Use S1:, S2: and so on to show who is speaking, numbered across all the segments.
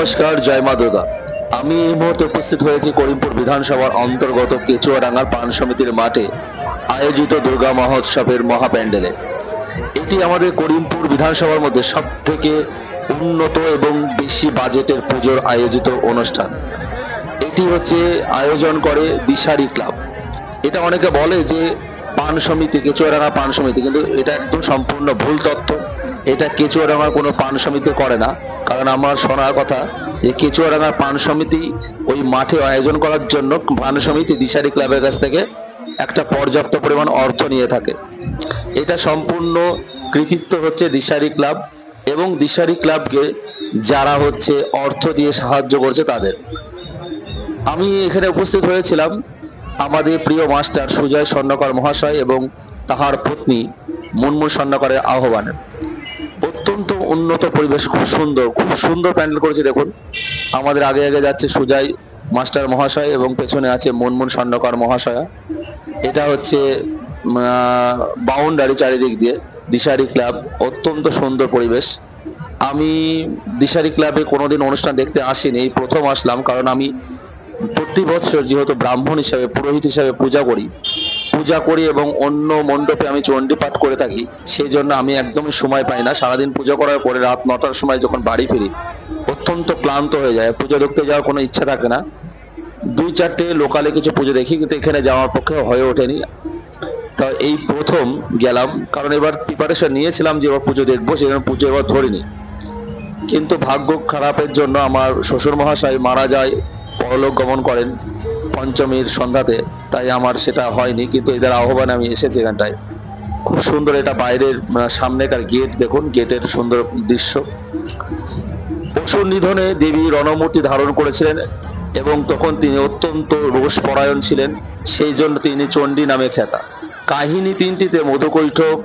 S1: নমস্কার, জয় মা দুর্গা। আমি এই মুহূর্তে উপস্থিত হয়েছি করিমপুর বিধানসভার অন্তর্গত কেচুয়াডাঙ্গার পান সমিতির মাঠে আয়োজিত দুর্গা মহোৎসবের মহা প্যান্ডেলে এটি আমাদের করিমপুর বিধানসভার মধ্যে সব থেকে উন্নত এবং বেশি বাজেটের পুজোর আয়োজিত অনুষ্ঠান। এটি হচ্ছে আয়োজন করে দিশারি ক্লাব। এটা অনেকে বলে যে পান সমিতি কেচুয়াডাঙ্গা পান সমিতি, কিন্তু এটা একদম সম্পূর্ণ ভুল তথ্য। এটা কেচুয়াডাঙ্গা কোনো পান সমিতি করে না। কারণ আমার শোনার কথা যে কেচুয়াডাঙ্গার পান সমিতি ওই মাঠে আয়োজন করার জন্য পান সমিতি দিশারি ক্লাবের কাছ থেকে একটা পর্যাপ্ত পরিমাণ অর্থ নিয়ে থাকে। এটা সম্পূর্ণ কৃতিত্ব হচ্ছে দিশারি ক্লাব এবং দিশারি ক্লাবকে যারা হচ্ছে অর্থ দিয়ে সাহায্য করছে তাদের। আমি এখানে উপস্থিত হয়েছিলাম আমাদের প্রিয় মাস্টার সুজয় স্বর্ণকর মহাশয় এবং তাহার পত্নী মুনমুন স্বর্ণকরের আহ্বানে। অত্যন্ত উন্নত পরিবেশ, খুব সুন্দর খুব সুন্দর প্যান্ডেল করেছে দেখুন। আমাদের আগে আগে যাচ্ছে সুজাই মাস্টার মহাশয় এবং পেছনে আছে মুনমুন স্বর্ণকর মহাশয়া। এটা হচ্ছে বাউন্ডারি চারিদিক দিয়ে, দিশারি ক্লাব, অত্যন্ত সুন্দর পরিবেশ। আমি দিশারি ক্লাবে কোনোদিন অনুষ্ঠান দেখতে আসিনি এই প্রথম আসলাম কারণ আমি প্রতি বছর যেহেতু ব্রাহ্মণ হিসাবে, পুরোহিত হিসাবে পূজা করি পূজা করি এবং অন্য মণ্ডপে আমি চণ্ডী পাঠ করে থাকি সেই জন্য আমি একদমই সময় পাই না। সারাদিন পুজো করার পরে রাত নটার সময় যখন বাড়ি ফিরি, অত্যন্ত ক্লান্ত হয়ে যায়। পুজো দেখতে যাওয়ার কোনো ইচ্ছা থাকে না। দুই চারটে লোকালে কিছু পুজো দেখি, কিন্তু এখানে যাওয়ার পক্ষে হয়ে ওঠেনি। তা এই প্রথম গেলাম, কারণ এবার প্রিপারেশন নিয়েছিলাম যে এবার পুজো দেখব জন্য পুজো এবার ধরিনি। কিন্তু ভাগ্য খারাপের জন্য আমার শ্বশুর মহাশয় মারা যায়, পরলোক গমন করেন পঞ্চমীর সন্ধ্যাতে। তাই আমার সেটা হয়নি, কিন্তু এদের আহ্বানে আমি এসেছি এখানটায়। খুব সুন্দর এটা বাইরের সামনেকার গেট দেখুন গেটের সুন্দর দৃশ্য। অসুর নিধনে দেবী রণমূর্তি ধারণ করেছিলেন এবং তখন তিনি অত্যন্ত রোষ পরায়ণ ছিলেন, সেই জন্য তিনি চণ্ডী নামে খ্যাতা। কাহিনী তিনটিতে মধুকৈঠব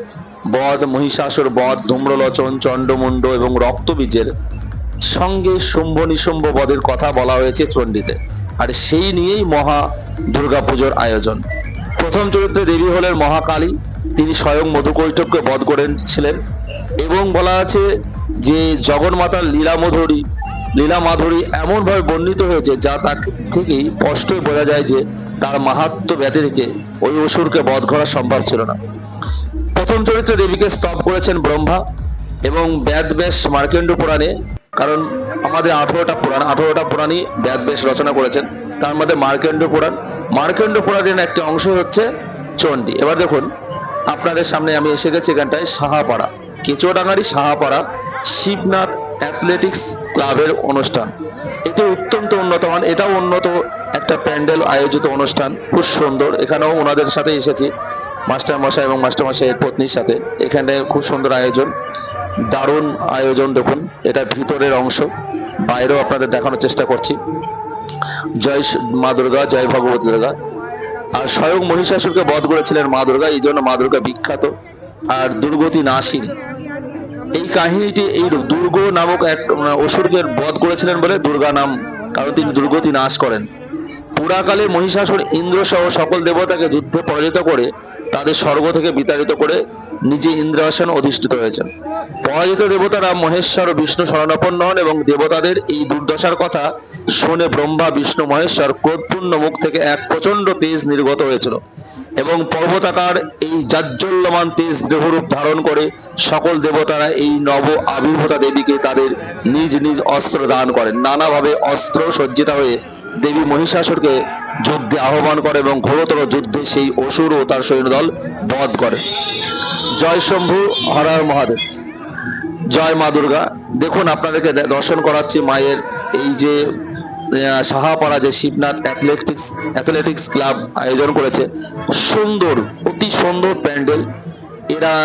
S1: বধ, মহিষাসুর বধ, ধূম্রলোচন, চণ্ডমুণ্ড এবং রক্তবীজের সঙ্গে শুম্ভ নিশুম্ভ বধের কথা বলা হয়েছে চণ্ডীতে। আর সেই নিয়েই মহা দুর্গাপুজোর আয়োজন। প্রথম চরিত্রে দেবী হলেন মহাকালী। তিনি স্বয়ং মধুকৈঠবকে বধ করেছিলেন এবং বলা আছে যে, জগন্মাতার লীলা মধুরী লীলা মাধুরী এমনভাবে বর্ণিত হয়েছে যা তার থেকেই স্পষ্টই বোঝা যায় যে, তার মাহাত্ম ব্যতিরেকে ওই অসুরকে বধ করা সম্ভব ছিল না। প্রথম চরিত্রে দেবীকে স্তব করেছেন ব্রহ্মা এবং ব্যাস মার্কেন্ড পুরাণে কারণ আমাদের আঠেরোটা পুরাণ আঠেরোটা পুরাণই ব্যাস রচনা করেছেন। তার মধ্যে মার্কেন্ড পুরাণ মার্কেন্ড পুরাণের একটি অংশ হচ্ছে চণ্ডী। এবার দেখুন, আপনাদের সামনে আমি এসে গেছি এখানটায় সাহাপাড়া। কেচোডাঙ্গারি সাহাপাড়া শিবনাথ অ্যাথলেটিক্স ক্লাবের অনুষ্ঠান। এটি অত্যন্ত উন্নত মান এটাও উন্নত একটা প্যান্ডেল আয়োজিত অনুষ্ঠান, খুব সুন্দর। এখানেও ওনাদের সাথে এসেছি মাস্টার মশাই এবং মাস্টার মশাইয়ের পত্নীর সাথে। এখানে খুব সুন্দর আয়োজন, দারুণ আয়োজন দেখুন, এটা ভিতরের অংশ। বাইরেও আপনাদের দেখানোর চেষ্টা করছি। জয় মা দুর্গা জয় ভগবতী দুর্গা। আর স্বয়ং মহিষাসুরকে বধ করেছিলেন মা দুর্গা এই জন্য মা দুর্গা বিখ্যাত। আর দুর্গতি নাসিনী এই কাহিনীটি এই দুর্গ নামক এক উম, অসুরকে বধ করেছিলেন বলে দুর্গা নাম কারণ তিনি দুর্গতি নাশ করেন। পুরাকালে মহিষাসুর ইন্দ্র সহ সকল দেবতাকে যুদ্ধে পরাজিত করে তাদের স্বর্গ থেকে বিতাড়িত করে নিজে ইন্দ্রাসন অধিষ্ঠিত হয়েছেন। পরাজিত দেবতারা মহেশ্বর ও বিষ্ণু শরণাপন্ন হন এবং দেবতাদের এই দুর্দশার কথা শুনে ব্রহ্মা, বিষ্ণু, মহেশ্বর ক্রোধপূর্ণ মুখ থেকে এক প্রচণ্ড তেজ নির্গত হয়েছিল এবং পর্বতাকার এই জাজ্জল্যমান তেজ দেহরূপ ধারণ করে সকল দেবতারা এই নব আবির্ভূতা দেবীকে তাদের নিজ নিজ অস্ত্র দান করেন। নানাভাবে অস্ত্র সজ্জিতা হয়ে দেবী মহিষাসুরকে যুদ্ধে আহ্বান করে এবং ঘোরতর যুদ্ধে সেই অসুর ও তার সৈন্যদল বধ করে। জয় শম্ভু হরার মহাদেব। জয় মা দুর্গা। দেখুন, আপনাদেরকে দর্শন করাচ্ছি মায়ের এই যে সাহাপাড়া যে শিবনাথ অ্যাথলেটিক্স অ্যাথলেটিক্স ক্লাব আয়োজন করেছে। সুন্দর, অতি সুন্দর প্যান্ডেল। এরা